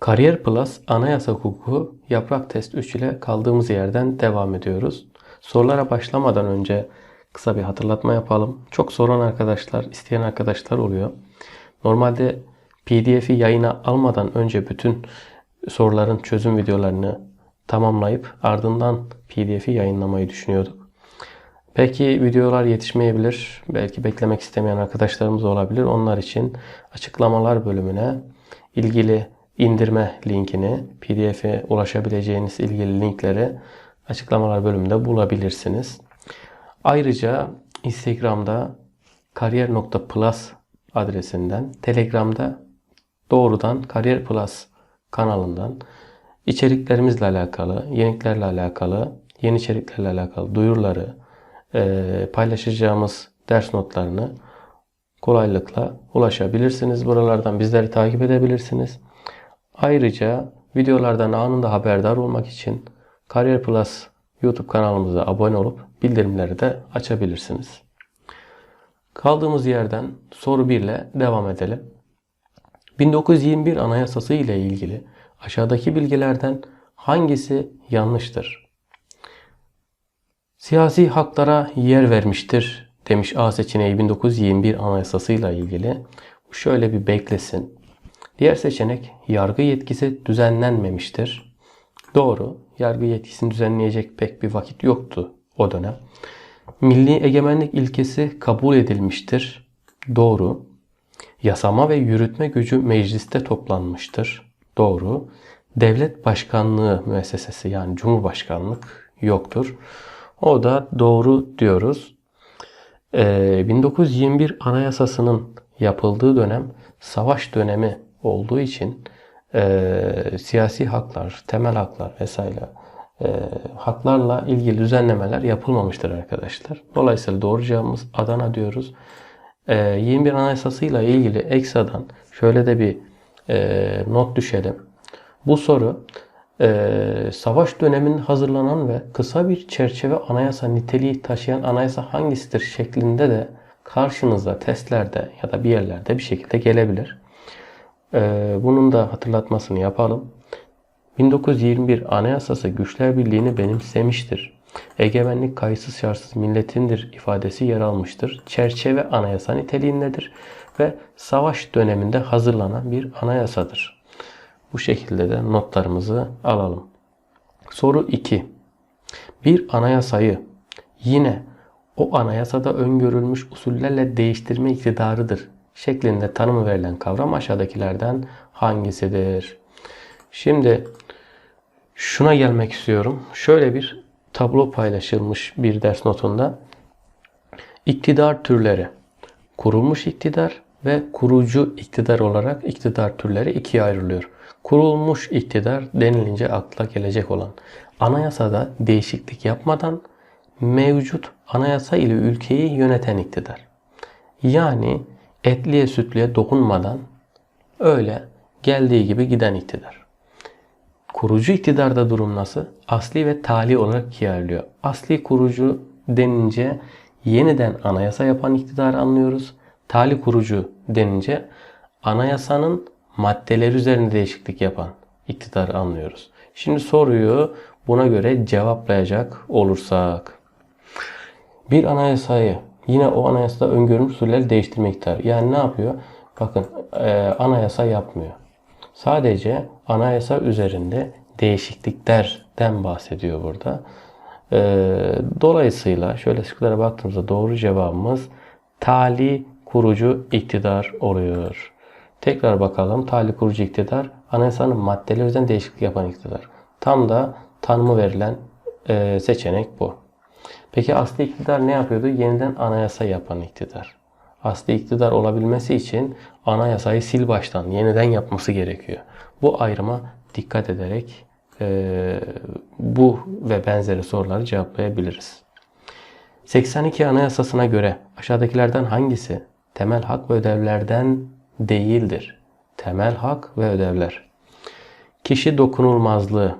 Kariyer Plus Anayasa Hukuku Yaprak Test 3 ile kaldığımız yerden devam ediyoruz. Sorulara başlamadan önce kısa bir hatırlatma yapalım. Çok soran arkadaşlar, isteyen arkadaşlar oluyor. Normalde PDF'i yayına almadan önce bütün soruların çözüm videolarını tamamlayıp ardından PDF'i yayınlamayı düşünüyorduk. Belki videolar yetişmeyebilir. Belki beklemek istemeyen arkadaşlarımız olabilir. Onlar için açıklamalar bölümüne ilgili indirme linkini, pdf'e ulaşabileceğiniz ilgili linkleri açıklamalar bölümünde bulabilirsiniz. Ayrıca Instagram'da kariyer.plus adresinden, Telegram'da doğrudan Kariyer Plus kanalından içeriklerimizle alakalı, yeniliklerle alakalı, yeni içeriklerle alakalı duyuruları, e, paylaşacağımız ders notlarını kolaylıkla ulaşabilirsiniz. Buralardan bizleri takip edebilirsiniz. Ayrıca videolardan anında haberdar olmak için Kariyer Plus YouTube kanalımıza abone olup bildirimleri de açabilirsiniz. Kaldığımız yerden soru 1 ile devam edelim. 1921 Anayasası ile ilgili aşağıdaki bilgilerden hangisi yanlıştır? Siyasi haklara yer vermiştir demiş A seçeneği 1921 Anayasası ile ilgili. Şöyle bir beklesin. Diğer seçenek yargı yetkisi düzenlenmemiştir. Doğru. Yargı yetkisini düzenleyecek pek bir vakit yoktu o dönem. Milli egemenlik ilkesi kabul edilmiştir. Doğru. Yasama ve yürütme gücü mecliste toplanmıştır. Doğru. Devlet başkanlığı müessesesi yani cumhurbaşkanlık yoktur. O da doğru diyoruz. Ee, 1921 Anayasası'nın yapıldığı dönem savaş dönemi olduğu için e, siyasi haklar, temel haklar vesaire e, haklarla ilgili düzenlemeler yapılmamıştır arkadaşlar. Dolayısıyla doğru cevabımız Adana diyoruz. E, 21 Anayasası ile ilgili eksadan şöyle de bir e, not düşelim. Bu soru e, savaş döneminde hazırlanan ve kısa bir çerçeve anayasa niteliği taşıyan anayasa hangisidir şeklinde de karşınıza testlerde ya da bir yerlerde bir şekilde gelebilir. Ee, bunun da hatırlatmasını yapalım. 1921 Anayasası güçler birliğini benimsemiştir. Egemenlik kayıtsız şartsız milletindir ifadesi yer almıştır. Çerçeve anayasa niteliğindedir ve savaş döneminde hazırlanan bir anayasadır. Bu şekilde de notlarımızı alalım. Soru 2. Bir anayasayı yine o anayasada öngörülmüş usullerle değiştirme iktidarıdır şeklinde tanımı verilen kavram aşağıdakilerden hangisidir? Şimdi şuna gelmek istiyorum. Şöyle bir tablo paylaşılmış bir ders notunda. İktidar türleri, kurulmuş iktidar ve kurucu iktidar olarak iktidar türleri ikiye ayrılıyor. Kurulmuş iktidar denilince akla gelecek olan anayasada değişiklik yapmadan mevcut anayasa ile ülkeyi yöneten iktidar. Yani etliye sütlüye dokunmadan öyle geldiği gibi giden iktidar. Kurucu iktidarda durum nasıl? Asli ve tali olarak ikiye Asli kurucu denince yeniden anayasa yapan iktidarı anlıyoruz. Tali kurucu denince anayasanın maddeleri üzerinde değişiklik yapan iktidarı anlıyoruz. Şimdi soruyu buna göre cevaplayacak olursak. Bir anayasayı Yine o anayasada öngörülmüş usulleri değiştirmektir. Yani ne yapıyor? Bakın e, anayasa yapmıyor. Sadece anayasa üzerinde değişikliklerden bahsediyor burada. E, dolayısıyla şöyle şıklara baktığımızda doğru cevabımız tali kurucu iktidar oluyor. Tekrar bakalım. Tali kurucu iktidar anayasanın maddeleri üzerinde değişiklik yapan iktidar. Tam da tanımı verilen e, seçenek bu. Peki asli iktidar ne yapıyordu? Yeniden anayasa yapan iktidar. Asli iktidar olabilmesi için anayasayı sil baştan yeniden yapması gerekiyor. Bu ayrıma dikkat ederek e, bu ve benzeri soruları cevaplayabiliriz. 82 Anayasasına göre aşağıdakilerden hangisi temel hak ve ödevlerden değildir? Temel hak ve ödevler. Kişi dokunulmazlığı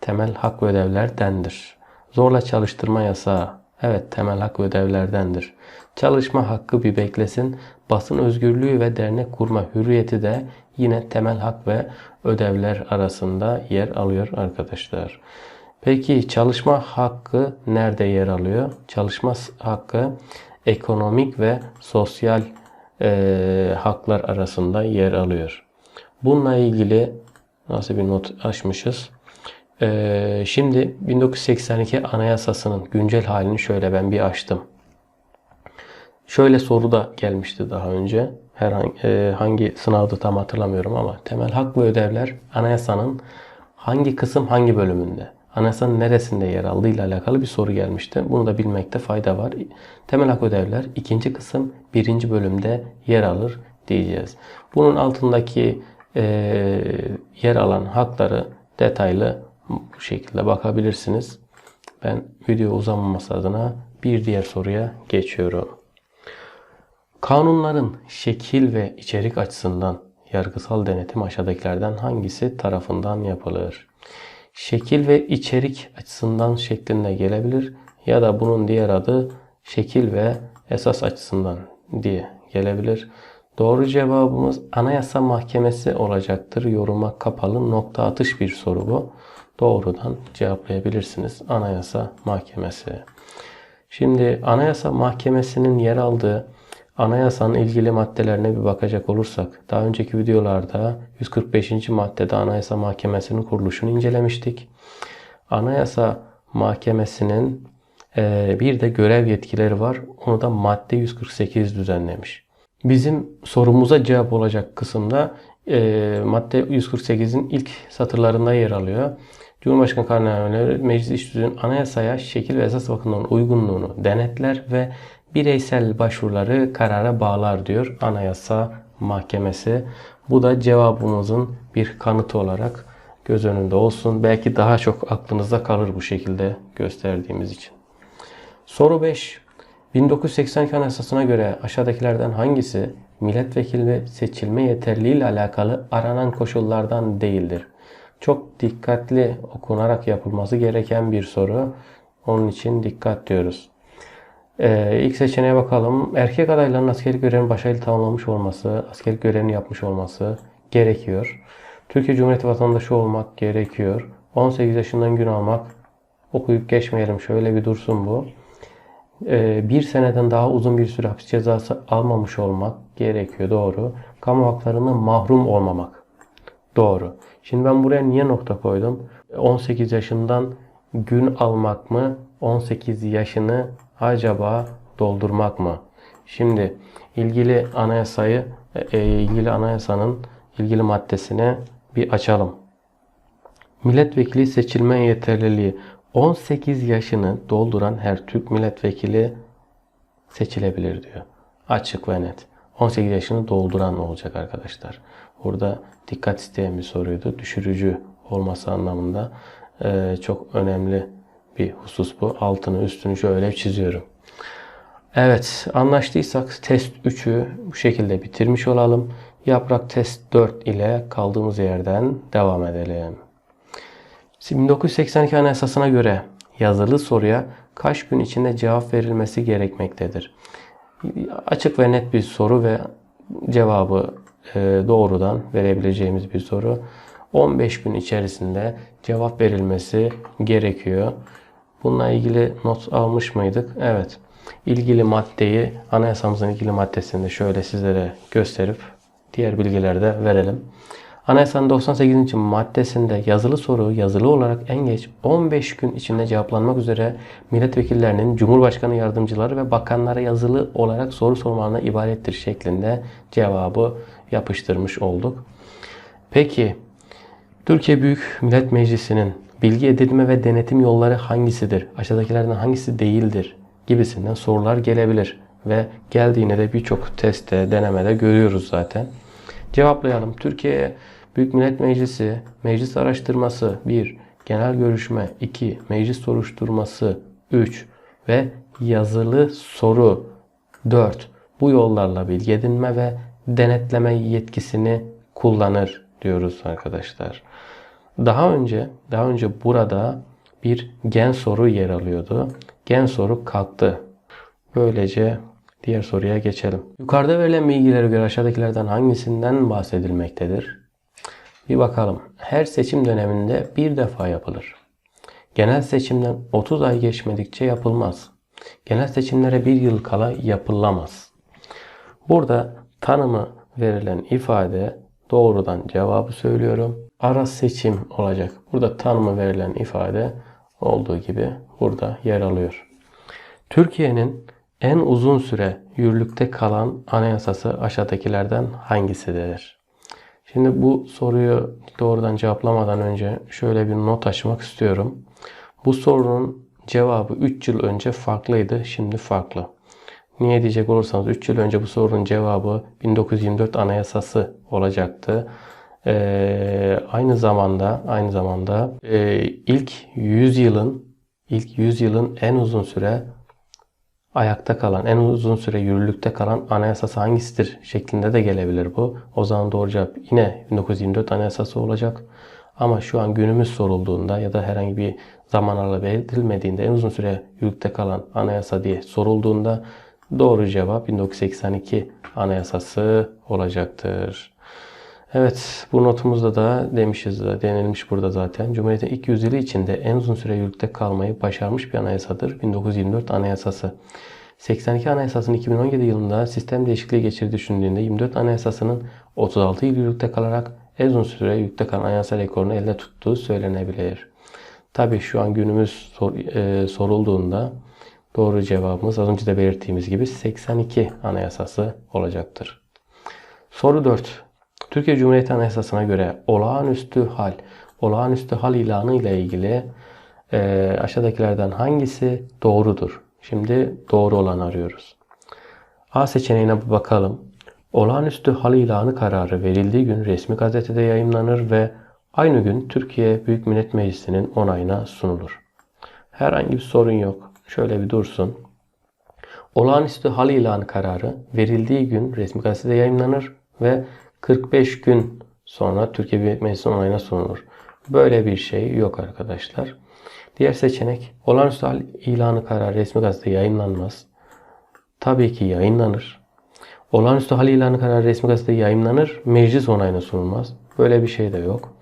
temel hak ve ödevlerdendir zorla çalıştırma yasağı Evet temel hak ve ödevlerdendir. Çalışma hakkı bir beklesin. Basın özgürlüğü ve dernek kurma hürriyeti de yine temel hak ve ödevler arasında yer alıyor arkadaşlar. Peki çalışma hakkı nerede yer alıyor? Çalışma hakkı ekonomik ve sosyal e, haklar arasında yer alıyor. Bununla ilgili nasıl bir not açmışız? E, şimdi 1982 Anayasası'nın güncel halini şöyle ben bir açtım. Şöyle soru da gelmişti daha önce. Herhangi e, hangi sınavda tam hatırlamıyorum ama temel hak ve ödevler anayasanın hangi kısım hangi bölümünde? Anayasanın neresinde yer aldığı ile alakalı bir soru gelmişti. Bunu da bilmekte fayda var. Temel hak ödevler ikinci kısım birinci bölümde yer alır diyeceğiz. Bunun altındaki e, yer alan hakları detaylı bu şekilde bakabilirsiniz. Ben video uzamaması adına bir diğer soruya geçiyorum. Kanunların şekil ve içerik açısından yargısal denetim aşağıdakilerden hangisi tarafından yapılır? Şekil ve içerik açısından şeklinde gelebilir ya da bunun diğer adı şekil ve esas açısından diye gelebilir. Doğru cevabımız Anayasa Mahkemesi olacaktır. Yoruma kapalı nokta atış bir soru bu. Doğrudan cevaplayabilirsiniz. Anayasa Mahkemesi. Şimdi Anayasa Mahkemesi'nin yer aldığı Anayasanın ilgili maddelerine bir bakacak olursak, daha önceki videolarda 145. maddede Anayasa Mahkemesi'nin kuruluşunu incelemiştik. Anayasa Mahkemesi'nin e, bir de görev yetkileri var. Onu da madde 148 düzenlemiş. Bizim sorumuza cevap olacak kısımda e, madde 148'in ilk satırlarında yer alıyor. Cumhurbaşkanı kararnameleri meclis iş anayasaya şekil ve esas bakımından uygunluğunu denetler ve bireysel başvuruları karara bağlar diyor Anayasa Mahkemesi. Bu da cevabımızın bir kanıtı olarak göz önünde olsun. Belki daha çok aklınızda kalır bu şekilde gösterdiğimiz için. Soru 5. 1982 Anayasası'na göre aşağıdakilerden hangisi milletvekili seçilme yeterliği ile alakalı aranan koşullardan değildir? Çok dikkatli okunarak yapılması gereken bir soru. Onun için dikkat diyoruz. Ee, ilk seçeneğe bakalım. Erkek adayların askeri görevini başarılı tamamlamış olması, askeri görevini yapmış olması gerekiyor. Türkiye Cumhuriyeti vatandaşı olmak gerekiyor. 18 yaşından gün almak, okuyup geçmeyelim şöyle bir dursun bu. Ee, bir seneden daha uzun bir süre hapis cezası almamış olmak gerekiyor doğru. Kamu haklarından mahrum olmamak doğru. Şimdi ben buraya niye nokta koydum? 18 yaşından gün almak mı? 18 yaşını acaba doldurmak mı? Şimdi ilgili anayasayı e, ilgili anayasanın ilgili maddesine bir açalım. Milletvekili seçilme yeterliliği 18 yaşını dolduran her Türk milletvekili seçilebilir diyor. Açık ve net. 18 yaşını dolduran olacak arkadaşlar. Burada dikkat isteyen bir soruydu. Düşürücü olması anlamında e, çok önemli bir husus bu. Altını üstünü şöyle çiziyorum. Evet anlaştıysak test 3'ü bu şekilde bitirmiş olalım. Yaprak test 4 ile kaldığımız yerden devam edelim. 1982 Anayasası'na göre yazılı soruya kaç gün içinde cevap verilmesi gerekmektedir? Açık ve net bir soru ve cevabı e, doğrudan verebileceğimiz bir soru. 15 gün içerisinde cevap verilmesi gerekiyor. Bununla ilgili not almış mıydık? Evet. İlgili maddeyi anayasamızın ilgili maddesinde şöyle sizlere gösterip diğer bilgileri de verelim. Anayasanın 98. maddesinde yazılı soru yazılı olarak en geç 15 gün içinde cevaplanmak üzere milletvekillerinin Cumhurbaşkanı yardımcıları ve bakanlara yazılı olarak soru sormalarına ibarettir şeklinde cevabı yapıştırmış olduk. Peki Türkiye Büyük Millet Meclisi'nin bilgi edinme ve denetim yolları hangisidir? Aşağıdakilerden hangisi değildir? Gibisinden sorular gelebilir ve geldiğinde de birçok testte, denemede görüyoruz zaten. Cevaplayalım. Türkiye Büyük Millet Meclisi, meclis araştırması 1, genel görüşme 2, meclis soruşturması 3 ve yazılı soru 4. Bu yollarla bilgi edinme ve denetleme yetkisini kullanır diyoruz arkadaşlar. Daha önce daha önce burada bir gen soru yer alıyordu. Gen soru kalktı. Böylece diğer soruya geçelim. Yukarıda verilen bilgilere göre aşağıdakilerden hangisinden bahsedilmektedir? Bir bakalım. Her seçim döneminde bir defa yapılır. Genel seçimden 30 ay geçmedikçe yapılmaz. Genel seçimlere bir yıl kala yapılamaz. Burada tanımı verilen ifade doğrudan cevabı söylüyorum. Ara seçim olacak. Burada tanımı verilen ifade olduğu gibi burada yer alıyor. Türkiye'nin en uzun süre yürürlükte kalan anayasası aşağıdakilerden hangisidir? Şimdi bu soruyu doğrudan cevaplamadan önce şöyle bir not açmak istiyorum. Bu sorunun cevabı 3 yıl önce farklıydı, şimdi farklı. Niye diyecek olursanız 3 yıl önce bu sorunun cevabı 1924 Anayasası olacaktı. Ee, aynı zamanda aynı zamanda e, ilk 100 yılın ilk 100 yılın en uzun süre ayakta kalan, en uzun süre yürürlükte kalan anayasası hangisidir şeklinde de gelebilir bu. O zaman doğru cevap yine 1924 anayasası olacak. Ama şu an günümüz sorulduğunda ya da herhangi bir zaman aralığı belirtilmediğinde en uzun süre yürürlükte kalan anayasa diye sorulduğunda doğru cevap 1982 anayasası olacaktır. Evet bu notumuzda da demişiz de denilmiş burada zaten. Cumhuriyet'in ilk yüzyılı içinde en uzun süre yürürlükte kalmayı başarmış bir anayasadır. 1924 Anayasası. 82 Anayasası'nın 2017 yılında sistem değişikliği geçirdiği düşündüğünde 24 Anayasası'nın 36 yıl yürürlükte kalarak en uzun süre yürürlükte kalan anayasa rekorunu elde tuttuğu söylenebilir. Tabi şu an günümüz sor, e, sorulduğunda doğru cevabımız az önce de belirttiğimiz gibi 82 Anayasası olacaktır. Soru 4. Türkiye Cumhuriyeti Anayasası'na göre olağanüstü hal, olağanüstü hal ilanı ile ilgili e, aşağıdakilerden hangisi doğrudur? Şimdi doğru olanı arıyoruz. A seçeneğine bakalım. Olağanüstü hal ilanı kararı verildiği gün resmi gazetede yayımlanır ve aynı gün Türkiye Büyük Millet Meclisi'nin onayına sunulur. Herhangi bir sorun yok. Şöyle bir dursun. Olağanüstü hal ilanı kararı verildiği gün resmi gazetede yayımlanır ve 45 gün sonra Türkiye Büyük Meclisi'nin onayına sunulur. Böyle bir şey yok arkadaşlar. Diğer seçenek olağanüstü hal ilanı kararı resmi gazetede yayınlanmaz. Tabii ki yayınlanır. Olağanüstü hal ilanı kararı resmi gazetede yayınlanır. Meclis onayına sunulmaz. Böyle bir şey de yok.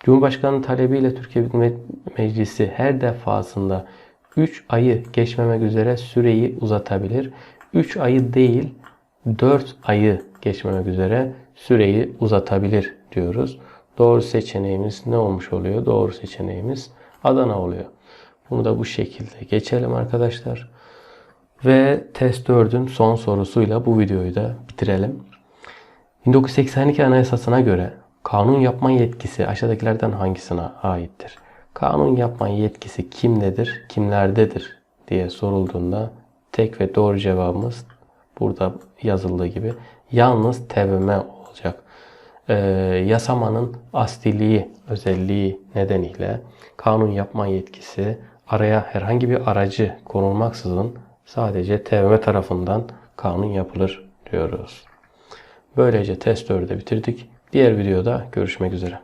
Cumhurbaşkanı talebiyle Türkiye Büyük Meclisi her defasında 3 ayı geçmemek üzere süreyi uzatabilir. 3 ayı değil 4 ayı geçmemek üzere süreyi uzatabilir diyoruz. Doğru seçeneğimiz ne olmuş oluyor? Doğru seçeneğimiz Adana oluyor. Bunu da bu şekilde geçelim arkadaşlar. Ve test 4'ün son sorusuyla bu videoyu da bitirelim. 1982 Anayasası'na göre kanun yapma yetkisi aşağıdakilerden hangisine aittir? Kanun yapma yetkisi kimdedir, kimlerdedir diye sorulduğunda tek ve doğru cevabımız burada yazıldığı gibi yalnız TBMM olacak. Ee, yasamanın asliliği, özelliği nedeniyle kanun yapma yetkisi araya herhangi bir aracı konulmaksızın sadece TBMM tarafından kanun yapılır diyoruz. Böylece test 4'ü de bitirdik. Diğer videoda görüşmek üzere.